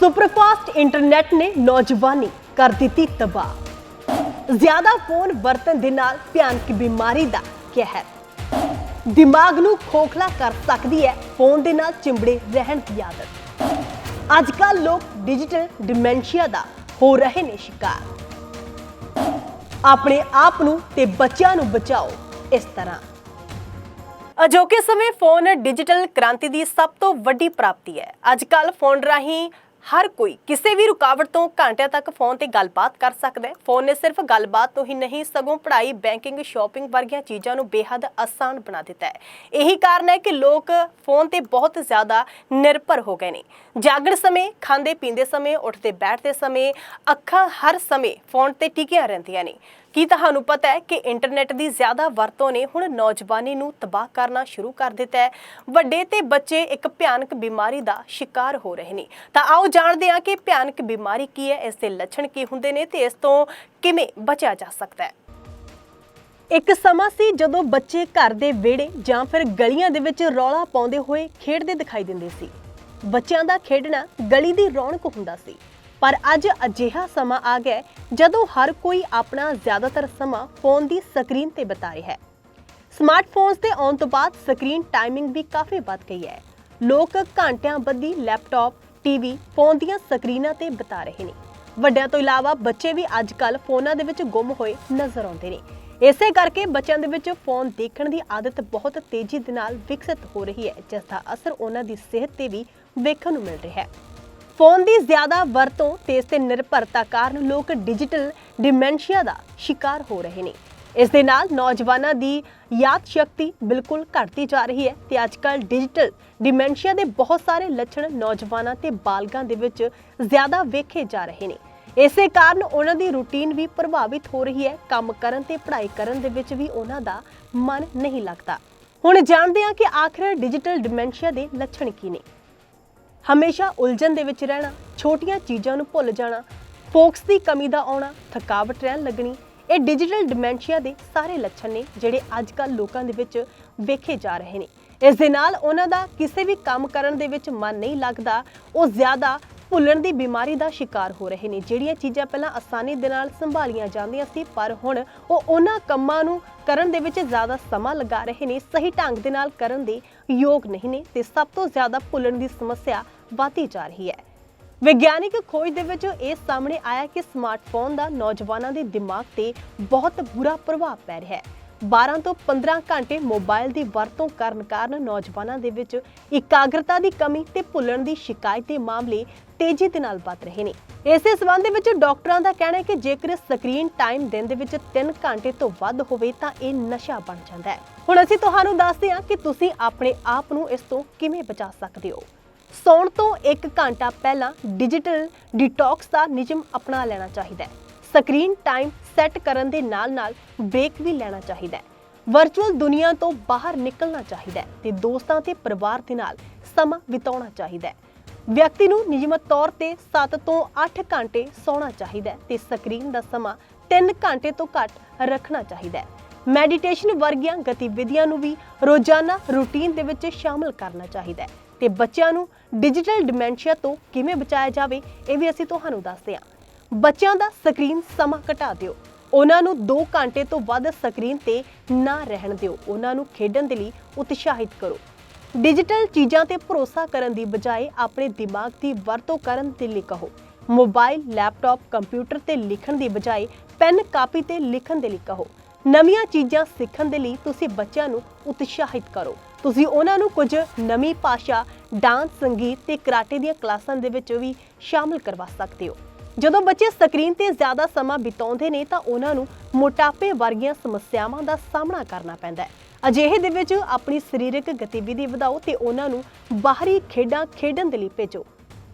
Superfast internet ਨੇ ਨੌਜਵਾਨੀ ਕਰ ਦਿੱਤੀ ਤਬਾਹ। ਜ਼ਿਆਦਾ ਫੋਨ ਵਰਤਣ ਦੇ ਨਾਲ ਭਿਆਨਕ ਬਿਮਾਰੀ ਦਾ ਕਹਿਰ। ਦਿਮਾਗ ਨੂੰ ਖੋਖਲਾ ਕਰ ਸਕਦੀ ਹੈ ਫੋਨ ਦੇ ਨਾਲ ਚਿੰਬੜੇ ਰਹਿਣ ਦੀ ਆਦਤ। ਅੱਜ ਕੱਲ੍ਹ ਲੋਕ ਡਿਜੀਟਲ ਡਿਮੈਂਸ਼ੀਆ ਦਾ ਹੋ ਰਹੇ ਨੇ ਸ਼ਿਕਾਰ। ਆਪਣੇ ਆਪ ਨੂੰ ਤੇ ਬੱਚਿਆਂ ਨੂੰ ਬਚਾਓ ਇਸ ਤਰ੍ਹਾਂ। ਅਜੋਕੇ ਸਮੇਂ ਫੋਨ ਡਿਜੀਟਲ ਕ੍ਰਾਂਤੀ ਦੀ ਸਭ ਤੋਂ ਵੱਡੀ ਪ੍ਰਾਪਤੀ ਹੈ। ਅੱਜ ਕੱਲ ਫੋਨ ਰਾਹੀਂ ਹਰ ਕੋਈ ਕਿਸੇ ਵੀ ਰੁਕਾਵਟ ਤੋਂ ਘੰਟਿਆਂ ਤੱਕ ਫੋਨ ਤੇ ਗੱਲਬਾਤ ਕਰ ਸਕਦਾ ਹੈ। ਫੋਨ ਨੇ ਸਿਰਫ ਗੱਲਬਾਤ ਤੋਂ ਹੀ ਨਹੀਂ, ਸਗੋਂ ਪੜ੍ਹਾਈ, ਬੈਂਕਿੰਗ, ਸ਼ਾਪਿੰਗ ਵਰਗੀਆਂ ਚੀਜ਼ਾਂ ਨੂੰ ਬੇਹੱਦ ਆਸਾਨ ਬਣਾ ਦਿੱਤਾ ਹੈ। ਇਹੀ ਕਾਰਨ ਹੈ ਕਿ ਲੋਕ ਫੋਨ ਤੇ ਬਹੁਤ ਜ਼ਿਆਦਾ ਨਿਰਭਰ ਹੋ ਗਏ ਨੇ। ਜਾਗਣ ਸਮੇਂ, ਖਾਂਦੇ ਪੀਂਦੇ ਸਮੇਂ, ਉੱਠਦੇ ਬੈਠਦੇ ਸਮੇਂ, ਅੱਖਾਂ ਹਰ ਸਮੇਂ ਫੋਨ ਤੇ ਟਿਕੀਆਂ ਰਹਿੰਦੀਆਂ ਨੇ। ਕੀ ਤੁਹਾਨੂੰ ਪਤਾ ਹੈ ਕਿ ਇੰਟਰਨੈਟ ਦੀ ਜ਼ਿਆਦਾ ਵਰਤੋਂ ਨੇ ਹੁਣ ਨੌਜਵਾਨੀ ਨੂੰ ਤਬਾਹ ਕਰਨਾ ਸ਼ੁਰੂ ਕਰ ਦਿੱਤਾ ਹੈ? ਵੱਡੇ ਤੇ ਬੱਚੇ ਇੱਕ ਭਿਆਨਕ ਬਿਮਾਰੀ ਦਾ ਸ਼ਿਕਾਰ ਹੋ ਰਹੇ ਨੇ। ਤਾਂ ਆਓ ਜਾਣਦੇ ਹਾਂ ਕਿ ਭਿਆਨਕ ਬਿਮਾਰੀ ਕੀ ਹੈ, ਇਸ ਦੇ ਲੱਛਣ ਕੀ ਹੁੰਦੇ ਨੇ ਤੇ ਇਸ ਤੋਂ ਕਿਵੇਂ ਬਚਿਆ ਜਾ ਸਕਦਾ ਹੈ? ਇੱਕ ਸਮਾਂ ਸੀ ਜਦੋਂ ਬੱਚੇ ਘਰ ਦੇ ਵਿਹੜੇ ਜਾਂ ਫਿਰ ਗਲੀਆਂ ਦੇ ਵਿੱਚ ਰੌਲਾ ਪਾਉਂਦੇ ਹੋਏ ਖੇਡਦੇ ਦਿਖਾਈ ਦਿੰਦੇ ਸੀ। ਬੱਚਿਆਂ ਦਾ ਖੇਡਣਾ ਗਲੀ ਦੀ ਰੌਣਕ ਹੁੰਦਾ ਸੀ। ਪਰ ਅੱਜ ਅਜਿਹਾ ਸਮਾਂ ਆ ਗਿਆ ਜਦੋਂ ਹਰ ਕੋਈ ਆਪਣਾ ਜ਼ਿਆਦਾਤਰ ਸਮਾਂ ਫੋਨ ਦੀ ਸਕਰੀਨ ਤੇ ਬਿਤਾ ਰਿਹਾ ਹੈ। ਸਮਾਰਟਫੋਨਸ ਦੇ ਆਉਣ ਤੋਂ ਬਾਅਦ ਸਕਰੀਨ ਟਾਈਮਿੰਗ ਵੀ ਕਾਫੀ ਵੱਧ ਗਈ ਹੈ। ਲੋਕ ਘੰਟਿਆਂ ਬੱਧੀ ਲੈਪਟਾਪ ਟੀਵੀ ਫੋਨ ਦੀਆਂ ਸਕਰੀਨਾਂ ਤੇ ਬਿਤਾ ਰਹੇ ਨੇ। ਵੱਡਿਆਂ ਤੋਂ ਇਲਾਵਾ ਬੱਚੇ ਵੀ ਅੱਜ ਕੱਲ ਫੋਨਾਂ ਦੇ ਵਿੱਚ ਗੁੰਮ ਹੋਏ ਨਜ਼ਰ ਆਉਂਦੇ ਨੇ। ਇਸੇ ਕਰਕੇ ਬੱਚਿਆਂ ਦੇ ਵਿੱਚ ਫੋਨ ਦੇਖਣ ਦੀ ਆਦਤ ਬਹੁਤ ਤੇਜ਼ੀ ਦੇ ਨਾਲ ਵਿਕਸਿਤ ਹੋ ਰਹੀ ਹੈ, ਜਿਸ ਦਾ ਅਸਰ ਉਹਨਾਂ ਦੀ ਸਿਹਤ ਤੇ ਵੀ ਵੇਖਣ ਨੂੰ ਮਿਲ ਰਿਹਾ ਹੈ। ਫੋਨ ਦੀ ਜ਼ਿਆਦਾ ਵਰਤੋਂ ਤੇ ਇਸ ਤੇ ਨਿਰਭਰਤਾ ਕਾਰਨ ਲੋਕ ਡਿਜੀਟਲ ਡਿਮੈਂਸ਼ੀਆ ਦਾ ਸ਼ਿਕਾਰ ਹੋ ਰਹੇ ਨੇ। ਇਸ ਦੇ ਨਾਲ ਨੌਜਵਾਨਾਂ ਦੀ ਯਾਦ ਸ਼ਕਤੀ ਬਿਲਕੁਲ ਘਟਦੀ ਜਾ ਰਹੀ ਹੈ ਤੇ ਅੱਜਕੱਲ ਡਿਜੀਟਲ ਡਿਮੈਂਸ਼ੀਆ ਦੇ ਬਹੁਤ ਸਾਰੇ ਲੱਛਣ ਨੌਜਵਾਨਾਂ ਤੇ ਬਾਲਗਾਂ ਦੇ ਵਿੱਚ ਜ਼ਿਆਦਾ ਵੇਖੇ ਜਾ ਰਹੇ ਨੇ। ਇਸੇ ਕਾਰਨ ਉਹਨਾਂ ਦੀ ਰੁਟੀਨ ਵੀ ਪ੍ਰਭਾਵਿਤ ਹੋ ਰਹੀ ਹੈ। ਕੰਮ ਕਰਨ ਤੇ ਪੜ੍ਹਾਈ ਕਰਨ ਦੇ ਵਿੱਚ ਵੀ ਉਹਨਾਂ ਦਾ ਮਨ ਨਹੀਂ ਲੱਗਦਾ। ਹੁਣ ਜਾਣਦੇ ਹਾਂ ਕਿ ਆਖਰ ਡਿਜੀਟਲ ਡਿਮੈਂਸ਼ੀਆ ਦੇ ਲੱਛਣ ਕੀ ਨੇ। ਹਮੇਸ਼ਾ ਉਲਝਣ ਦੇ ਵਿੱਚ ਰਹਿਣਾ, ਛੋਟੀਆਂ ਚੀਜ਼ਾਂ ਨੂੰ ਭੁੱਲ ਜਾਣਾ, ਫੋਕਸ ਦੀ ਕਮੀ ਦਾ ਆਉਣਾ, ਥਕਾਵਟ ਰਹਿਣ ਲੱਗਣੀ, ਇਹ ਡਿਜੀਟਲ ਡਿਮੈਂਸ਼ੀਆ ਦੇ ਸਾਰੇ ਲੱਛਣ ਨੇ ਜਿਹੜੇ ਅੱਜ ਕੱਲ੍ਹ ਲੋਕਾਂ ਦੇ ਵਿੱਚ ਵੇਖੇ ਜਾ ਰਹੇ ਨੇ। ਇਸ ਦੇ ਨਾਲ ਉਹਨਾਂ ਦਾ ਕਿਸੇ ਵੀ ਕੰਮ ਕਰਨ ਦੇ ਵਿੱਚ ਮਨ ਨਹੀਂ ਲੱਗਦਾ, ਉਹ ਜ਼ਿਆਦਾ ਭੁੱਲਣ ਦੀ ਬਿਮਾਰੀ ਦਾ ਸ਼ਿਕਾਰ ਹੋ ਰਹੇ ਨੇ। ਜਿਹੜੀਆਂ ਚੀਜ਼ਾਂ ਪਹਿਲਾਂ ਆਸਾਨੀ ਦੇ ਨਾਲ ਸੰਭਾਲੀਆਂ ਜਾਂਦੀਆਂ ਸੀ, ਪਰ ਹੁਣ ਉਹ ਉਹਨਾਂ ਕੰਮਾਂ ਨੂੰ ਕਰਨ ਦੇ ਵਿੱਚ ਜ਼ਿਆਦਾ ਸਮਾਂ ਲਗਾ ਰਹੇ ਨੇ, ਸਹੀ ਢੰਗ ਦੇ ਨਾਲ ਕਰਨ ਦੇ ਯੋਗ ਨਹੀਂ ਨੇ ਤੇ ਸਭ ਤੋਂ ਜ਼ਿਆਦਾ ਭੁੱਲਣ ਦੀ ਸਮੱਸਿਆ ਵਧਦੀ ਜਾ ਰਹੀ ਹੈ। ਵਿਗਿਆਨਿਕ ਖੋਜ ਦੇ ਵਿੱਚ ਇਹ ਸਾਹਮਣੇ ਆਇਆ ਕਿ ਸਮਾਰਟਫੋਨ ਦਾ ਨੌਜਵਾਨਾਂ ਦੇ ਦਿਮਾਗ ਤੇ ਬਹੁਤ ਬੁਰਾ ਪ੍ਰਭਾਵ ਪੈ ਰਿਹਾ ਹੈ। 12 ਤੋਂ 15 ਘੰਟੇ ਮੋਬਾਈਲ ਦੀ ਵਰਤੋਂ ਕਰਨ ਕਾਰਨ ਨੌਜਵਾਨਾਂ ਦੇ ਵਿੱਚ ਇਕਾਗਰਤਾ ਦੀ ਕਮੀ ਤੇ ਭੁੱਲਣ ਦੀ ਸ਼ਿਕਾਇਤ ਦੇ ਮਾਮਲੇ ਤੇਜ਼ੀ ਦੇ ਨਾਲ ਵੱਧ ਰਹੇ ਨੇ। ਇਸੇ ਸਬੰਧ ਦੇ ਵਿੱਚ ਡਾਕਟਰਾਂ ਦਾ ਕਹਿਣਾ ਹੈ ਕਿ ਜੇਕਰ ਸਕਰੀਨ ਟਾਈਮ ਦਿਨ ਦੇ ਵਿੱਚ 3 ਘੰਟੇ ਤੋਂ ਵੱਧ ਹੋਵੇ ਤਾਂ ਇਹ ਨਸ਼ਾ ਬਣ ਜਾਂਦਾ ਹੈ। ਹੁਣ ਅਸੀਂ ਤੁਹਾਨੂੰ ਦੱਸਦੇ ਹਾਂ ਕਿ ਤੁਸੀਂ ਆਪਣੇ ਆਪ ਨੂੰ ਇਸ ਤੋਂ ਕਿਵੇਂ ਬਚਾ ਸਕਦੇ ਹੋ। ਸੌਣ ਤੋਂ 1 ਘੰਟਾ ਪਹਿਲਾਂ ਡਿਜੀਟਲ ਡਿਟੌਕਸ ਦਾ ਨਿਯਮ ਅਪਣਾ ਲੈਣਾ ਚਾਹੀਦਾ ਹੈ। ਸਕਰੀਨ ਟਾਈਮ ਸੈੱਟ ਕਰਨ ਦੇ ਨਾਲ-ਨਾਲ ਬ੍ਰੇਕ ਵੀ ਲੈਣਾ ਚਾਹੀਦਾ ਹੈ। ਵਰਚੁਅਲ ਦੁਨੀਆ ਤੋਂ ਬਾਹਰ ਨਿਕਲਣਾ ਚਾਹੀਦਾ ਹੈ ਤੇ ਦੋਸਤਾਂ ਤੇ ਪਰਿਵਾਰ ਦੇ ਨਾਲ ਸਮਾਂ ਬਿਤਾਉਣਾ ਚਾਹੀਦਾ ਹੈ। ਵਿਅਕਤੀ ਨੂੰ ਨਿਯਮਤ ਤੌਰ ਤੇ 7 ਤੋਂ 8 ਘੰਟੇ ਸੌਣਾ ਚਾਹੀਦਾ ਹੈ ਤੇ ਸਕਰੀਨ ਦਾ ਸਮਾਂ 3 ਘੰਟੇ ਤੋਂ ਘੱਟ ਰੱਖਣਾ ਚਾਹੀਦਾ ਹੈ। ਮੈਡੀਟੇਸ਼ਨ ਵਰਗੀਆਂ ਗਤੀਵਿਧੀਆਂ ਨੂੰ ਵੀ ਰੋਜ਼ਾਨਾ ਰੁਟੀਨ ਦੇ ਵਿੱਚ ਸ਼ਾਮਲ ਕਰਨਾ ਚਾਹੀਦਾ ਹੈ। ਤੇ ਬੱਚਿਆਂ ਨੂੰ ਡਿਜੀਟਲ ਡਿਮੈਂਸ਼ੀਆ ਤੋਂ ਕਿਵੇਂ ਬਚਾਇਆ ਜਾਵੇ, ਇਹ ਵੀ ਅਸੀਂ ਤੁਹਾਨੂੰ ਦੱਸਦੇ ਹਾਂ। ਬੱਚਿਆਂ ਦਾ ਸਕਰੀਨ ਸਮਾਂ ਘਟਾ ਦਿਓ। ਉਹਨਾਂ ਨੂੰ 2 ਘੰਟੇ ਤੋਂ ਵੱਧ ਸਕਰੀਨ ਤੇ ਨਾ ਰਹਿਣ ਦਿਓ। ਉਹਨਾਂ ਨੂੰ ਖੇਡਣ ਦੇ ਲਈ ਉਤਸ਼ਾਹਿਤ ਕਰੋ। ਡਿਜੀਟਲ ਚੀਜ਼ਾਂ ਤੇ ਭਰੋਸਾ ਕਰਨ ਦੀ ਬਜਾਏ ਆਪਣੇ ਦਿਮਾਗ ਦੀ ਵਰਤੋਂ ਕਰਨ ਦੇ ਲਈ ਕਹੋ। ਮੋਬਾਈਲ, ਲੈਪਟਾਪ, ਕੰਪਿਊਟਰ ਤੇ ਲਿਖਣ ਦੀ ਬਜਾਏ ਪੈਨ ਕਾਪੀ ਤੇ ਲਿਖਣ ਦੇ ਲਈ ਕਹੋ। ਨਵੀਆਂ ਚੀਜ਼ਾਂ ਸਿੱਖਣ ਦੇ ਲਈ ਤੁਸੀਂ ਬੱਚਿਆਂ ਨੂੰ ਉਤਸ਼ਾਹਿਤ ਕਰੋ। ਤੁਸੀਂ ਉਹਨਾਂ ਨੂੰ ਕੁਝ ਨਵੀਂ ਭਾਸ਼ਾ, ਡਾਂਸ, ਸੰਗੀਤ ਤੇ ਕਰਾਟੇ ਦੀਆਂ ਕਲਾਸਾਂ ਦੇ ਵਿੱਚ ਵੀ ਸ਼ਾਮਲ ਕਰਵਾ ਸਕਦੇ ਹੋ। ਜਦੋਂ ਬੱਚੇ ਸਕਰੀਨ ਤੇ ਜ਼ਿਆਦਾ ਸਮਾਂ ਬਿਤਾਉਂਦੇ ਨੇ ਤਾਂ ਉਹਨਾਂ ਨੂੰ ਮੋਟਾਪੇ ਵਰਗੀਆਂ ਸਮੱਸਿਆਵਾਂ ਦਾ ਸਾਹਮਣਾ ਕਰਨਾ ਪੈਂਦਾ ਹੈ। ਅਜਿਹੇ ਦੇ ਵਿੱਚ ਆਪਣੀ ਸਰੀਰਕ ਗਤੀਵਿਧੀ ਵਧਾਓ ਤੇ ਉਹਨਾਂ ਨੂੰ ਬਾਹਰੀ ਖੇਡਾਂ ਖੇਡਣ ਦੇ ਲਈ ਭੇਜੋ।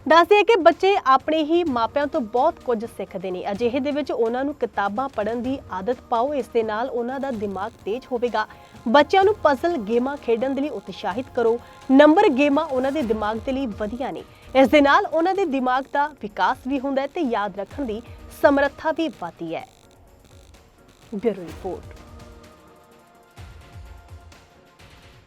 ਦੱਸਦੇ ਕਿ ਬੱਚੇ ਆਪਣੇ ਹੀ ਮਾਪਿਆਂ ਤੋਂ ਬਹੁਤ ਕੁਝ ਸਿੱਖਦੇ ਨੇ। ਅਜਿਹੇ ਦੇ ਵਿੱਚ ਉਹਨਾਂ ਨੂੰ ਕਿਤਾਬਾਂ ਪੜ੍ਹਨ ਦੀ ਆਦਤ ਪਾਓ, ਇਸ ਦੇ ਨਾਲ ਉਹਨਾਂ ਦਾ ਦਿਮਾਗ ਤੇਜ਼ ਹੋਵੇਗਾ। ਬੱਚਿਆਂ ਨੂੰ ਪਜ਼ਲ ਗੇਮਾਂ ਖੇਡਣ ਦੇ ਲਈ ਉਤਸ਼ਾਹਿਤ ਕਰੋ। ਨੰਬਰ ਗੇਮਾਂ ਉਹਨਾਂ ਦੇ ਦਿਮਾਗ ਦੇ ਲਈ ਵਧੀਆ ਨੇ। ਇਸ ਦੇ ਨਾਲ ਉਹਨਾਂ ਦੇ ਦਿਮਾਗ ਦਾ ਵਿਕਾਸ ਵੀ ਹੁੰਦਾ ਹੈ ਤੇ ਯਾਦ ਰੱਖਣ ਦੀ ਸਮਰੱਥਾ ਵੀ ਵਧਦੀ ਹੈ। Bureau report.